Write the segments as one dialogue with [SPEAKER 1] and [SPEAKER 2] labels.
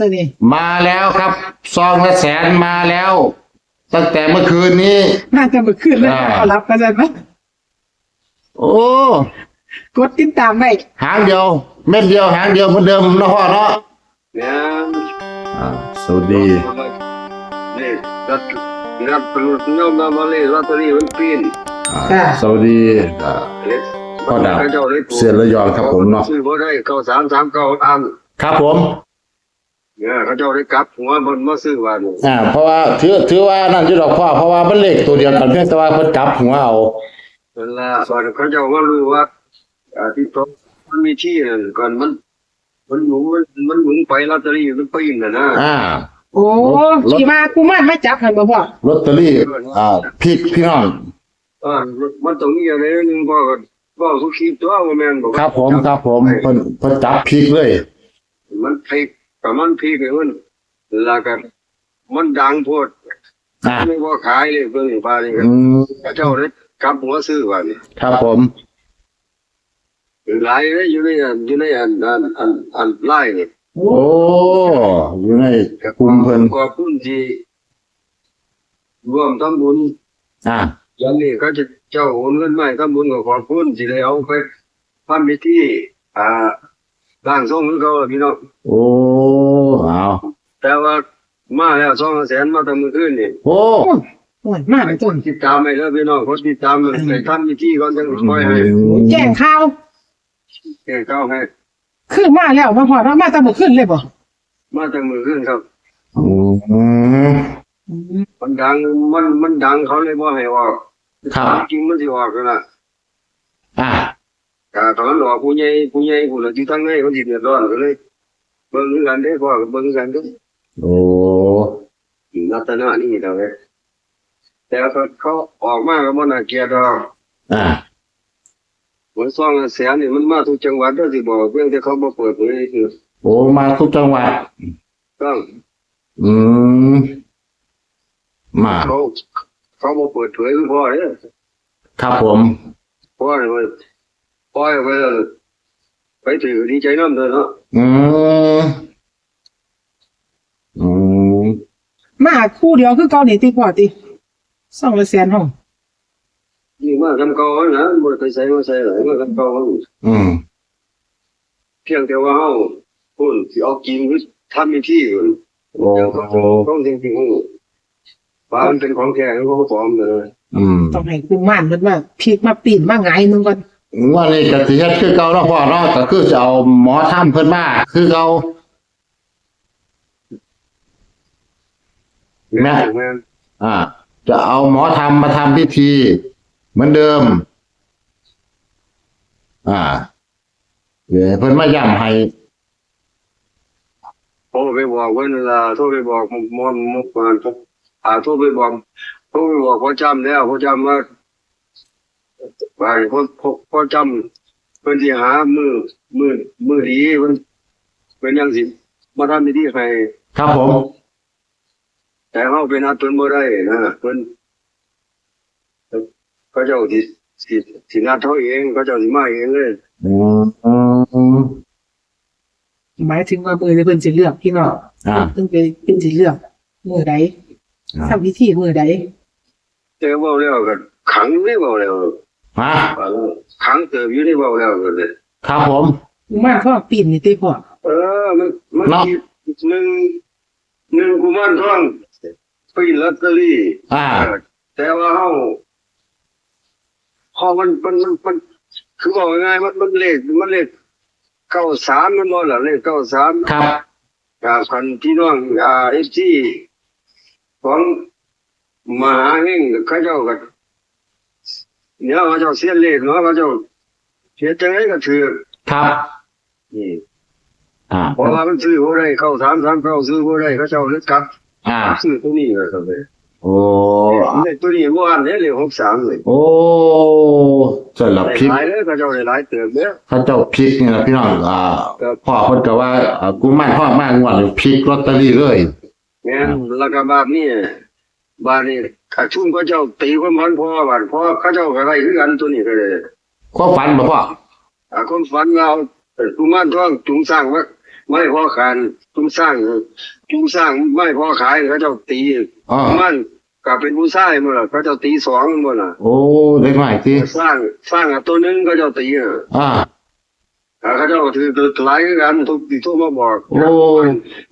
[SPEAKER 1] ตัวนี้
[SPEAKER 2] มาแล้วครับ ซองละแสนมาแล้ว ตั้งแต่เมื่อคืนนี้
[SPEAKER 1] น่าจะมาขึ้นเลย
[SPEAKER 2] อ่า
[SPEAKER 1] เอารับกันเลยไหม
[SPEAKER 2] โอ้
[SPEAKER 1] กดติดตามไว้
[SPEAKER 2] หางเดียว เม็ดเดียวหางเดียวเหมือนเดิมนะพ่อเนาะ
[SPEAKER 3] เนี่ย
[SPEAKER 2] อ่าสวัสดี
[SPEAKER 3] นี่รัดรัดปลุกเนามามาเลยลอตเตอรี่มันปีน
[SPEAKER 2] อ่าสวัสดีอ่า
[SPEAKER 3] เล็ก
[SPEAKER 2] พ่อดาบ
[SPEAKER 3] เขาเจ้าเลย
[SPEAKER 2] เสียระยองครับผมเนาะ
[SPEAKER 3] ซื้อบ่ได้เก้าสามสามเก้าอัน
[SPEAKER 2] ครับผม
[SPEAKER 3] เนี่ยเขาเจ้าได้กลับหัวบนมาซื้อว่านี่
[SPEAKER 2] อ่าเพราะว่าถือถือว่านั่นอยู่ดอกพ่อเพราะว่ามันเลขตัวเดียวกันเพียงแต่ว่าเพิ่นกลับหัวเอา
[SPEAKER 3] เวลาก่อนเขาเจ้ามารู้ว่าอ่าที่ตรงมันมีที่นั่นก่อนมัน มันหมุนมันมันหมุนไปลอตเตอรี่มันปีนน่ะนะ
[SPEAKER 2] อ่า
[SPEAKER 1] โอ้
[SPEAKER 2] รถ
[SPEAKER 1] ขี่มากูมันไม่จับให้บ่พ่อ
[SPEAKER 2] ลอตเตอรี่อ่าพี่พี่น้อง
[SPEAKER 3] อ่ามันต้องมีอะไรหนึงพ่อก็พ่อสุขีตัวว่าแม่นบอกว่า
[SPEAKER 2] ครับผมครับผมเพิ่นเพิ่นจับพลิกเลย
[SPEAKER 3] มันพลิก กับมันพลิกเลยมันแล้วก็มันดังโพด
[SPEAKER 2] อ่า
[SPEAKER 3] ไม่ว่าขายเลยเพิ่งปลานี่
[SPEAKER 2] อืม
[SPEAKER 3] เจ้าเลยกลับหัวซื้อว่านี่
[SPEAKER 2] ครับผม
[SPEAKER 3] หลายเลยอยู่ในอันอยู่ในอันอันอันอันไล่นี่
[SPEAKER 2] โอ้อยู่ในกลุ่มเพิ่น
[SPEAKER 3] ขอบคุณที่รวมทำบุญ
[SPEAKER 2] อ่า
[SPEAKER 3] ยันนี้เขาจะเจ้าโอนเงินมาให้ทำบุญก็ขอบคุณที่ได้เอาไปทำพิธีอ่า ร่างทรงของเขาอะพี่น้อง
[SPEAKER 2] โอ้เอา
[SPEAKER 3] แต่ว่ามาแล้วสองแสนมาตั้งมือขึ้นนี่
[SPEAKER 2] โอ้
[SPEAKER 1] โอ้ยมาก
[SPEAKER 3] ให้
[SPEAKER 1] ต้
[SPEAKER 3] คนนติดตามไปแล้วพี่น้องคนติดตามไปทำพิธีก่อนจังคอยให้
[SPEAKER 1] แจ้งข่าว
[SPEAKER 3] แก้เข้าให้
[SPEAKER 1] ขึ้นมาแล้วมาพ่อเรามาแตะบ่ขึ้นเลยบ่
[SPEAKER 3] มาตั้งมือขึ้นครับ
[SPEAKER 2] อืม
[SPEAKER 3] มันดังมันมันดังเขาเลยบ่ให้ออก
[SPEAKER 2] ครับ
[SPEAKER 3] จริงมันสิออกกันล่ะ
[SPEAKER 2] อ่า
[SPEAKER 3] แต่ตอนนั้นออกผู้ใหญ่ผู้ใหญ่ผู้ละที่ทั้งในคนสิเดือดร้อนก็เลยเบิ่งคือกันเด้อพ่อก็เบิ่งคือกันเด้อ
[SPEAKER 2] โอ้
[SPEAKER 3] รัตนะนี่เท่าไหร่แต่เขาเขาออกมาก็บ่น่าเกลียดดอก
[SPEAKER 2] อ่า
[SPEAKER 3] เหมือนซองละแสนนี่มันมาทุกจังหวัดเด้อสิบอกเพียงแต่เขาบ่เปิดเผยคือ
[SPEAKER 2] โอ้มาทุกจังหวัด
[SPEAKER 3] ต้อง
[SPEAKER 2] อืมมา
[SPEAKER 3] เขาเขาบ่เปิดเผยคือพ่อเด้อ
[SPEAKER 2] ครับผม
[SPEAKER 3] พ่อเนี่ย มันพ่อไปไปถือดีใจนำเด้อเนาะ
[SPEAKER 2] อืมอืม
[SPEAKER 1] มาคู่เดียวคือเกาหลีติพ่อติสองละแสนห้อง
[SPEAKER 3] นี่มาทำเก่านะบ่ได้ไปใส่มาใส่หลายมาทำเก่า
[SPEAKER 2] อืม
[SPEAKER 3] เพียงแต่ว่าเฮาพูดสิเอากินหรือทำมีที่อยู่
[SPEAKER 2] โอ้
[SPEAKER 3] ต้องจริงๆฮู้ว่ามันเป็นของแท้ของปลอมเลย
[SPEAKER 2] อืม
[SPEAKER 1] ต้องให้กูมันมันมาพลิกมาปีนมาหงายมึงก่อน
[SPEAKER 2] ว่านี่กสิเฮ็ดคือเก่าเนาะพ่อเนาะก็คือจะเอาหมอถ้ำเพิ่นมาคือเก่าแม่
[SPEAKER 3] แม่น
[SPEAKER 2] อ่า จะเอาหมอทำมาทำพิธี เหมือนเดิม อ่าเดี๋ยวเพิ่นมาย้ำให้
[SPEAKER 3] โทรไปบอกเพิ่นล่ะโทรไปบอกมอนมุกมานอ่าโทรไปบอกโทรไปบอกพ่อจำแล้วพ่อจำว่า ว่าพ่อพ่อพ่อจำเพิ่นสิหามือมือมือดีเพิ่นเพิ่นยังสิมาทำพิธีให้
[SPEAKER 2] ครับผม
[SPEAKER 3] แต่เฮาเป็นนัดเพิ่นบ่ได้นะเพิ่นเขาเจ้าสิสิสินัดเขาเองเขาเจ้าสิมาเองเลย
[SPEAKER 2] อืม
[SPEAKER 1] หมายถึงว่ามือที่เพิ่นสิเลือกพี่น้อง
[SPEAKER 2] อ่า
[SPEAKER 1] เพิ่นไปเพิ่นสิเลือกมือใด
[SPEAKER 2] อ่า
[SPEAKER 1] ทำพิธีมือใด
[SPEAKER 3] แต่เว้าแล้วก็ขังไม่เว้าแล้ว
[SPEAKER 2] ฮะ
[SPEAKER 3] ว่าแล้วขังเติบอยู่ในเว้าแล้วก็เลย
[SPEAKER 2] ครับผม
[SPEAKER 1] กูมันพ่อปีนนี่ติพ่อ
[SPEAKER 3] เออ มันมัน
[SPEAKER 2] เนาะ
[SPEAKER 3] หนึ่งหนึ่งกุมารทองปีนลอตเตอรี่
[SPEAKER 2] อ่า
[SPEAKER 3] เออแต่ว่าเฮาพอมันมันมันมัน คือบอกง่ายๆมันมันเลขมันเลขเก้าสามมันบ่ล่ะเลขเก้าสาม
[SPEAKER 2] ครับ
[SPEAKER 3] กับคันพี่น้องอ่าเอฟซีของมหาเฮงเขาเจ้าก็ เนี่ยเขาเจ้าเสียเลขเนาะเขาเจ้าเสียจังไดก็ถือ
[SPEAKER 2] ครับ
[SPEAKER 3] นี่
[SPEAKER 2] อ่า
[SPEAKER 3] เพราะว่ามันซื้อบ่ได้เข้าสามสามเข้าซื้อบ่ได้เขาเจ้าเลยกลับ
[SPEAKER 2] อ่า
[SPEAKER 3] ซื้อตัวนี้ก็ครับเลย
[SPEAKER 2] โอ้
[SPEAKER 3] เลขตัวนี้บ่อันนี้เลขหกสามเลย
[SPEAKER 2] โอ้สำหรับ
[SPEAKER 3] ได้
[SPEAKER 2] พริก
[SPEAKER 3] หลายเลยเขาเจ้าได้หลายเติบเด้อ
[SPEAKER 2] เขาเจ้าพริกเนี่ยนะพี่น้องอ่า
[SPEAKER 3] ครับ
[SPEAKER 2] พ่อเพิ่นก็ว่าอ่ากูมั่นพ่อมากงวดพริกลอตเตอรี่เลย
[SPEAKER 3] แม่นแล้วก็บาดนี้ บาดนี้ขาชุ่มเขาเจ้าตีความพันพ่อบาดพ่อเขาเจ้าก็ได้คือกันตัวนี้ก็เลย
[SPEAKER 2] ความฝันบ่พ่อ
[SPEAKER 3] อาคนฝันเราเป็นกุมารทองจุงสร้างว่าไม่พอขายจุงสร้างจุงสร้างไม่พอขายเขาเจ้าตี
[SPEAKER 2] อ๋อ
[SPEAKER 3] มันกลับเป็นผู้ชายหมดล่ะเขาเจ้าตีสองหมดล่ะ
[SPEAKER 2] โอ้ได้ไหมที่
[SPEAKER 3] สร้างสร้างอะตัวหนึงเขาเจ้าตีอะ
[SPEAKER 2] อ่า
[SPEAKER 3] อ่าเขาเจ้าถือถือหลายกันทุกทีทุกมาบอก
[SPEAKER 2] โอ้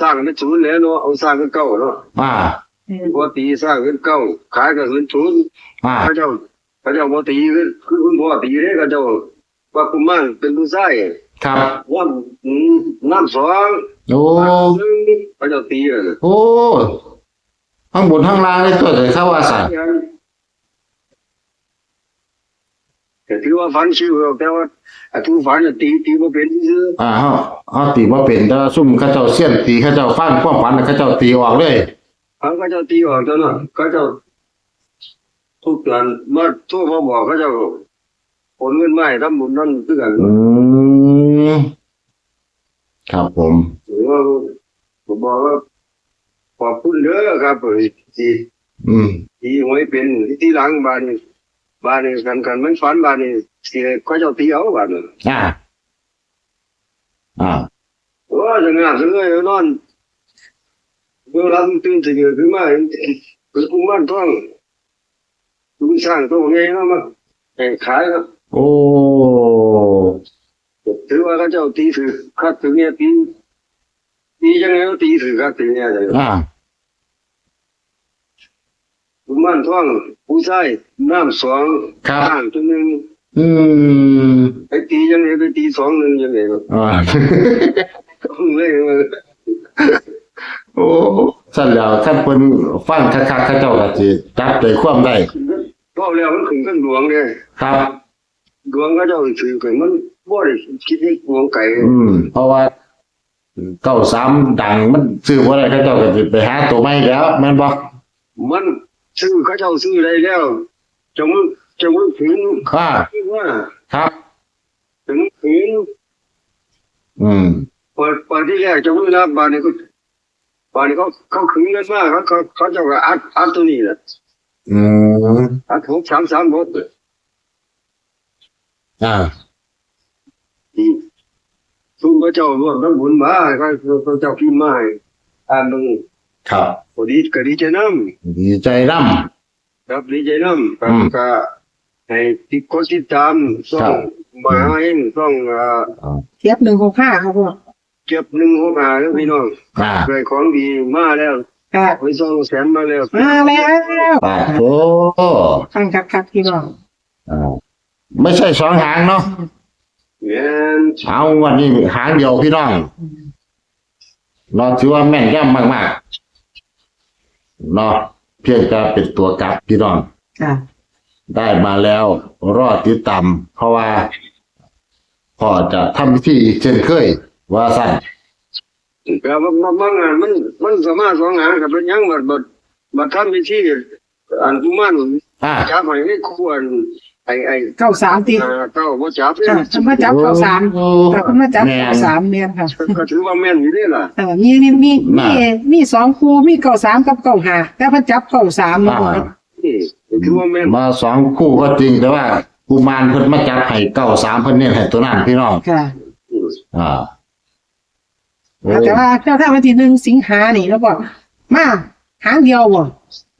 [SPEAKER 3] สร้างเป็นศูนย์แล้วเนาะเอาสร้างเป็นเก้าเนาะ
[SPEAKER 2] อ่า
[SPEAKER 3] ปกติสร้างเป็นเก้าขายก็เป็นศูนย์
[SPEAKER 2] อ่า
[SPEAKER 3] เขาเจ้าเขาเจ้าบ่ตีคือคือคุณพ่อตีเด้เขาเจ้าว่ากุมารเป็นผู้ชาย
[SPEAKER 2] ครับ
[SPEAKER 3] ว่าอืมน้ำสอง
[SPEAKER 2] โอ้
[SPEAKER 3] หนึ่งเขาเจ้าตีเลย
[SPEAKER 2] โอ้ข้างบนข้างล่างเลยตัวเลยเข้าว่าสั่น
[SPEAKER 3] แต่ถือว่าฝันชื่อเราแต่ว่าไอ้ผู้ฝันน่ะตีตีบ่เป็นซื่อ
[SPEAKER 2] อ่าเฮาเฮาตีบ่เป็นแต่ว่าซุ่มเขาเจ้าเสี้ยนตีเขาเจ้าฟังความฝันน่ะเขาเจ้าตีออกเลย
[SPEAKER 3] เขาก็เจ้าตีออกตัวนั้นเขาเจ้าทุกการมาโทั่วมาบอกเขาเจ้าโอนเงินมาให้ทำบุญนั่นคือกัน
[SPEAKER 2] อืมครับผม
[SPEAKER 3] หรือว่าผมบอกว่าขอบคุณเด้อครับที่
[SPEAKER 2] อืม
[SPEAKER 3] ที่หวยเป็นที่หลังบ้านนี่บ้านนี่กันกันมันฝันบ้านนี่สิเขาเจ้าตีเอาบ้านนี่
[SPEAKER 2] อ่าอ่า
[SPEAKER 3] โอ้ยจะงานจังเลยนอน เมื่อรับตื่นสิเกิดขึ้นมาเป็นกุมารทองลุงสร้างตัวไงเนาะมาแข่งขายครับ
[SPEAKER 2] โอ้
[SPEAKER 3] ถือว่าเขาเจ้าตีถือคัดถือเนี่ยตีตียังไงก็ตีถือคัดถือเนี่ยเลย
[SPEAKER 2] อ่า
[SPEAKER 3] กุมารทองผู้ชายน้ำสอง
[SPEAKER 2] ครับ
[SPEAKER 3] ข้างตัวหนึ่ง
[SPEAKER 2] อืม
[SPEAKER 3] ไอ้ตียังไงไปตีสองหนึ่งยังไงก็
[SPEAKER 2] อ่า
[SPEAKER 3] เลยมา
[SPEAKER 2] โอ้สั่นแล้วท่านเพิ่นฟังคักๆเขาเจ้าก็สิจับใจความได้
[SPEAKER 3] ก็แล้วมันขึ้นกันดวงเนี่ย
[SPEAKER 2] ครับ
[SPEAKER 3] ดวงก็เจ้าถือกันมันบ่ได้คิดให้ดวงไก่
[SPEAKER 2] อืม เพราะว่าเก้าสามดังมันซื้อบ่ได้เขาเจ้าก็สิไปหาตัวใหม่แล้วแม่นบ่
[SPEAKER 3] มันซื้อเขาเจ้าซื้อได้แล้วจงจงถึง
[SPEAKER 2] อ่า
[SPEAKER 3] ว่า
[SPEAKER 2] ครับ
[SPEAKER 3] ถึงถึง
[SPEAKER 2] อืม
[SPEAKER 3] เปิดเปิดที่แรกจงนะบานนี้ก็ บานนี้เขาเขาขึงกันมากเขาเขาเขาเจ้าก็อัดอัดตัวนี้แหละ
[SPEAKER 2] อืม
[SPEAKER 3] อัดหกสามสามหก
[SPEAKER 2] อ่า
[SPEAKER 3] อืมซุ่มพระเจ้าร่วมทั้งบุญมาเขาเขาเจ้าพิมพ์มาให้อ่านมึง
[SPEAKER 2] ครับ
[SPEAKER 3] พอดีก็ดีใจน้ำ
[SPEAKER 2] ดีใจนำ
[SPEAKER 3] ครับดีใจน้ำ
[SPEAKER 2] อืม
[SPEAKER 3] ก็ให้ติดคนติดตามส่
[SPEAKER 2] ครั
[SPEAKER 3] อบงมาให้ส่องเอ่อ
[SPEAKER 1] เทียบหนึ่งหกห้าครับพ่อ
[SPEAKER 3] เก็บหนึ่งหกหาแล้วพี่น้อง
[SPEAKER 2] อ่า
[SPEAKER 3] เคยของดีมาแล้ว
[SPEAKER 1] ค่ะ
[SPEAKER 3] ไปส่องแสนมาแล้ว
[SPEAKER 1] มาแล้ว
[SPEAKER 2] ปาโอ้
[SPEAKER 1] ฟังคักๆพี่น้อง
[SPEAKER 2] อ่าไม่ใช่สองหางเนาะ
[SPEAKER 3] แม่น
[SPEAKER 2] เอาวันนี้หางเดียวพี่น้องเราถือว่าแม่นย่ำมากๆเนาะเพียงแต่เป็นตัวกลับพี่น้อง
[SPEAKER 1] ค่ะ
[SPEAKER 2] ได้มาแล้วรอดติดตามเพราะว่าพ่อจะทำพิธีเช่นเคย ว่าสั้น
[SPEAKER 3] แต่ว่าบางบางงานมันมันสามารถสองงานกับเป็นหยังบัดบัดบัดทำพิธีอันกุมาร
[SPEAKER 2] อ่า
[SPEAKER 3] จับให้ไม่ควรไอ้ไอ้
[SPEAKER 1] เก้าสามตี
[SPEAKER 3] อ่าเก้าบ่จับเนี่ย
[SPEAKER 1] ค่ะจะมาจับเก้าสาม
[SPEAKER 2] โอ้
[SPEAKER 1] ค่ะคุณมาจับ
[SPEAKER 2] แม่น
[SPEAKER 1] เก้าสามเมียนค่ะ
[SPEAKER 3] ก็ถือว่าแม่นอยู่นี่ล่ะ
[SPEAKER 1] เออมีมีมี
[SPEAKER 2] น่ะ
[SPEAKER 1] มีมีสองคู่มีเก้าสามกับเก้าห้าแต่เพันจับเก้าสามมา
[SPEAKER 2] อ่า
[SPEAKER 3] นี่ถือว่าแม่น
[SPEAKER 2] มาสองคู่ก็จริงแต่ว่ากุมารเพิ่นมาจับให้เก้าสามเพิ่นเนี่ยให้ตัวนั้นพี่น้อง
[SPEAKER 1] ค่ะ
[SPEAKER 2] อ่าโอ้
[SPEAKER 1] แต่ว่าเจ้าท่าวันที่หนึ่งสิงหานี่แล้วบอกมาหางเดียวบ่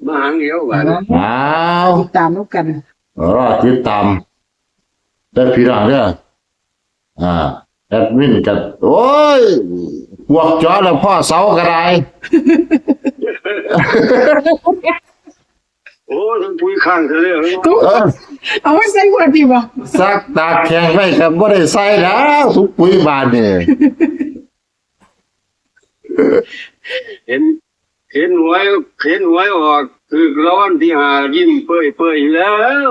[SPEAKER 3] มาหางเดียวบัด
[SPEAKER 2] อ้าว
[SPEAKER 1] ติดตามแล้วกัน
[SPEAKER 2] รอติดตามได้พี่น้องเด้ออ่าแอดมินก็โอ้ยพวกจอแล้วพ่อเสากระได
[SPEAKER 3] โอ้ทั้งปุ้ยข้างเธอเลย
[SPEAKER 1] กู
[SPEAKER 2] เออ
[SPEAKER 1] เอาไว้ใส่หัวดีบ่
[SPEAKER 2] ซักตากแข็งไว้ก็บ่ได้ใส่แล้วทุกปุ๋ยบานนี่
[SPEAKER 3] เห็น เห็นหวยเห็นหวยออกคือร้อนที่หายิ้มเปื่อยเปื่อยแล้ว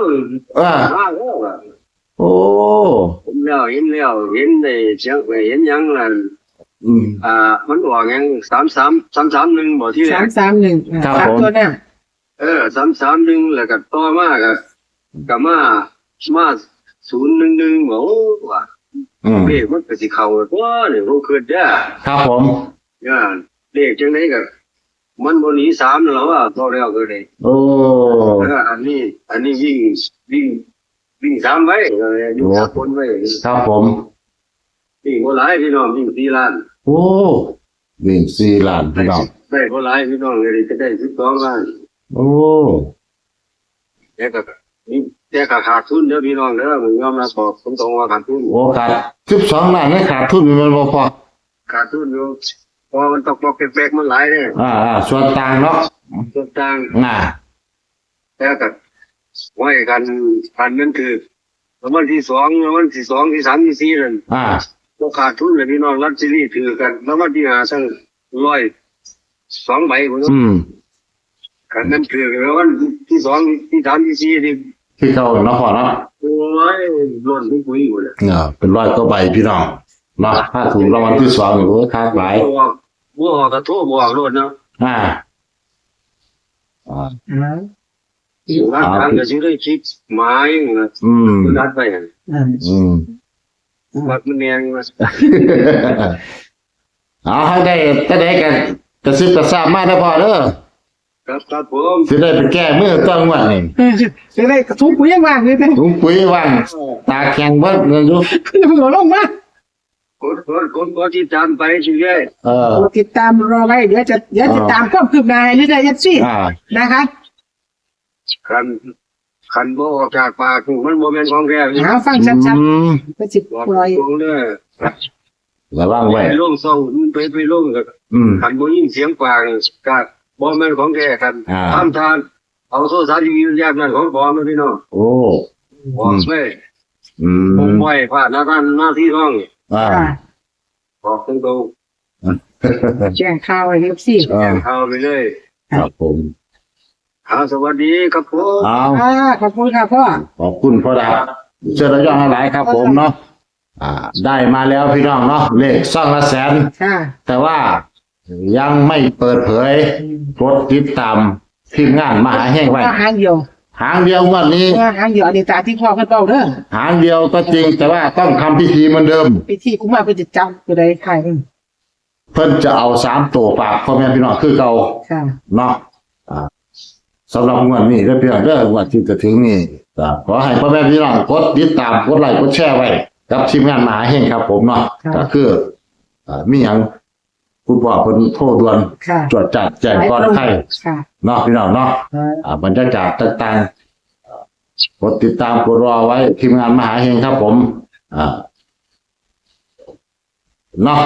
[SPEAKER 2] อ่า
[SPEAKER 3] มาแล้วอะ
[SPEAKER 2] โอ้
[SPEAKER 3] ผมแล้วเห็นแล้วเห็นได้เสียงเห็นหยังล่ะ
[SPEAKER 2] อืม
[SPEAKER 3] อ่า มันออกหยังสามสามสามสามหนึ่งบ่ที่แร
[SPEAKER 1] สากมสามหนึ่ง
[SPEAKER 2] ครับ
[SPEAKER 1] สาม
[SPEAKER 2] ผม
[SPEAKER 1] ตัวหน้า
[SPEAKER 3] เออสามสามหนึ่งแล้วก็ต่อมาก็ก็มามาศูนย์หนึ่งหนึ่งบ่ว่า
[SPEAKER 2] อืม
[SPEAKER 3] เลขมันก็สิเข้าตัวนี่บ่คิดเด้อ
[SPEAKER 2] ครับผม
[SPEAKER 3] ย่าเลขจังไดก็มันบ่หนีสามแล้วว่าพอแล้วก็ได้
[SPEAKER 2] โอ้
[SPEAKER 3] เอออันนี้ อันนี้วิ่งวิ่งวิ่งสามไว้เอออยู่สามคนไว้
[SPEAKER 2] ครับผม
[SPEAKER 3] วิ่งบ่หลายพี่น้องวิ่งสี่ล้าน
[SPEAKER 2] โอ้วิ่งสี่ล้านพี่น้อง
[SPEAKER 3] ได้ก็หลายพี่น้องเลยจะได้สิบสองล้าน
[SPEAKER 2] โอ้
[SPEAKER 3] แต่ก็นี่แต่ก็ขาดทุนเด้อพี่น้องเด้อผมยอมรับบอกตรงๆว่าขาดทุน
[SPEAKER 2] โอ้ขาดสิบสองล้านนี่ขาดทุนมันบ่พอ
[SPEAKER 3] ขาดทุนอยู่เพราะมันตกปอกแปลกๆมันหลายเนี่ย
[SPEAKER 2] อ่าอ่าส่วนต่างเนาะ
[SPEAKER 3] ส่วนต่าง
[SPEAKER 2] อ่า
[SPEAKER 3] แต่ก็ไว้กันพันนั่นคือวันที่สองวันที่สองที่สามที่สี่นั่น
[SPEAKER 2] อ่า
[SPEAKER 3] ก็ขาดทุนเลยพี่น้องรัดซีรีส์ถือกัน แล้ววันที่หาทั้งร้อยสองใบผม
[SPEAKER 2] อืม
[SPEAKER 3] กันนั่นถือกันแล้ววันที่สองที่สามที่สี่นี่
[SPEAKER 2] คือเก่าเนาะพ่อเนาะ
[SPEAKER 3] โอ้ยล้นทุกปุ๋ยอยู่เลย
[SPEAKER 2] เออเป็นร้อยก็ใบพี่น้อง เนาะถ้าถูกรางวัลที่สองนี่โอ้ค้าหลาย
[SPEAKER 3] บอกบอกกระโทษบอกรถเนาะ
[SPEAKER 2] อ่าอ่า
[SPEAKER 1] อ่า
[SPEAKER 3] ร้านทางก็ซื้อได้คิดหมายนะ
[SPEAKER 2] อืม
[SPEAKER 3] รัดไปหั่น
[SPEAKER 1] อ่า
[SPEAKER 2] อืม
[SPEAKER 3] วัดมันแนงมา
[SPEAKER 2] เอาให้ได้จะได้กันกระซิบกระซาบมาได้อพอเด้อ
[SPEAKER 3] ครับครับผม
[SPEAKER 2] สิได้ไปแก้มือต้นงวดนี่
[SPEAKER 1] เออจะได้กระทุ้งปุ๋ยยังว่างเลยนะ
[SPEAKER 2] ถุงปุ๋ยว่างตาแข็งเบิดเงินอยู่
[SPEAKER 1] เพิ่งเอาลงมา ก
[SPEAKER 3] ดกดกดกดที่ตามไปชื่อแย่
[SPEAKER 2] เออ
[SPEAKER 1] ติดตามรอไว้เดี๋ยวจะเดี๋ยวจะตามความคืบหน้าให้เรื่อยๆยัดซี่
[SPEAKER 2] อ่า
[SPEAKER 1] นะคะ
[SPEAKER 3] คันคันโบออกจากปากมันโมเมนของแก
[SPEAKER 1] หาฟังชัด
[SPEAKER 2] อืม
[SPEAKER 1] ๆก็จิบ
[SPEAKER 3] บอก
[SPEAKER 1] ปล่อย
[SPEAKER 3] ตรงเด้อ
[SPEAKER 2] ระวังไว้
[SPEAKER 3] ไปล่งซ่องมันไปไปล่งกับ
[SPEAKER 2] อืม
[SPEAKER 3] คันโบยินเสียงปากกับบอมแมนของแกกัน
[SPEAKER 2] อ่า
[SPEAKER 3] ทำทานเอาโซ่สารทีวียากนั่นของบอมนะพี่น้อง
[SPEAKER 2] โอ้
[SPEAKER 3] บอกไม่
[SPEAKER 2] อื
[SPEAKER 3] ผม
[SPEAKER 2] ม
[SPEAKER 3] ปล่อยผ่านหน้าที่หน้าที่ร้อง
[SPEAKER 2] อ่า
[SPEAKER 1] ค่ะ
[SPEAKER 3] บอกตรง
[SPEAKER 1] แจ้งข่าวให้ยัดซี่
[SPEAKER 3] ๆแจ้งข่าวไปเลย
[SPEAKER 2] ครับผม
[SPEAKER 3] หาสวัสดีครับผม
[SPEAKER 2] เอา
[SPEAKER 1] อ่าขอบคุณค่ะพ่อ
[SPEAKER 2] ขอบคุณพ่อดาบเชิญระยองหลายครับผมเนาะอ่า ได้มาแล้วพี่น้องเนาะเลขซ่องละแสน
[SPEAKER 1] ค่ะ
[SPEAKER 2] แต่ว่ายังไม่เปิดเผยกดติดตามทีมงานมหาแห้งไว้
[SPEAKER 1] ว่าหางเดียว
[SPEAKER 2] หางเดียวงวันนี้
[SPEAKER 1] ว่าหางเดียวอันนี้ตาที่พ่อเพิ่นเบ้าเด้อ
[SPEAKER 2] หางเดียวก็จริง แต่ว่าต้องทำพิธีเหมือนเดิม
[SPEAKER 1] ไปที่กูมาเพิ่นจะจำตัวใดใครเพิ่น
[SPEAKER 2] เพิ่นจะเอาสามตัวปากพ่อแม่พี่น้องคือเก่า
[SPEAKER 1] ค่ะ
[SPEAKER 2] เนาะอ่าสำหรับงวดนี้เด้อพี่น้องเด้องวดที่จะถึงนี้ก็ขอให้พ่อแม่พี่น้องกดติดตามกดไลค์กดแชร์ไว้กับทีมงานมหาแห่งครับ ผมเนาะก็คืออ่ามีหยัง คุณพ่อเพิ่นโทรด่วน
[SPEAKER 1] ค่ะ
[SPEAKER 2] ตรวจจัดแจ้งก่อนไข้
[SPEAKER 1] ค่ะ
[SPEAKER 2] เนาะพี่น้องเนาะ
[SPEAKER 1] เออ
[SPEAKER 2] อ่าบรรยากาศต่างๆกดติดตามกดรอไว้ทีมงานมหาเฮงครับผม อ่าเนาะ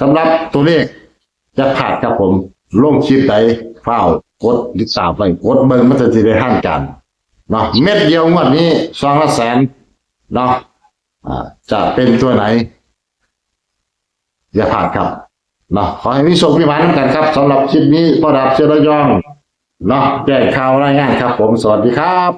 [SPEAKER 2] สำหรับตัวเลขจะขาดครับผมลงคลิปใดเฝ้ากดติดตามไปกดเบิ่งมันจะสิได้ห้างกันเนาะเม็ดเดียวงวดนี้สองละแสนเนาะอ่าจะเป็นตัวไหน อย่าผ่านครับ เนาะขอให้มีโชคมีหมายนกันครับสำหรับคลิปนี้พ่อดาบเชยระยองเนาะแจ้งข่าวรายงานครับ ผมสวัสดีครับ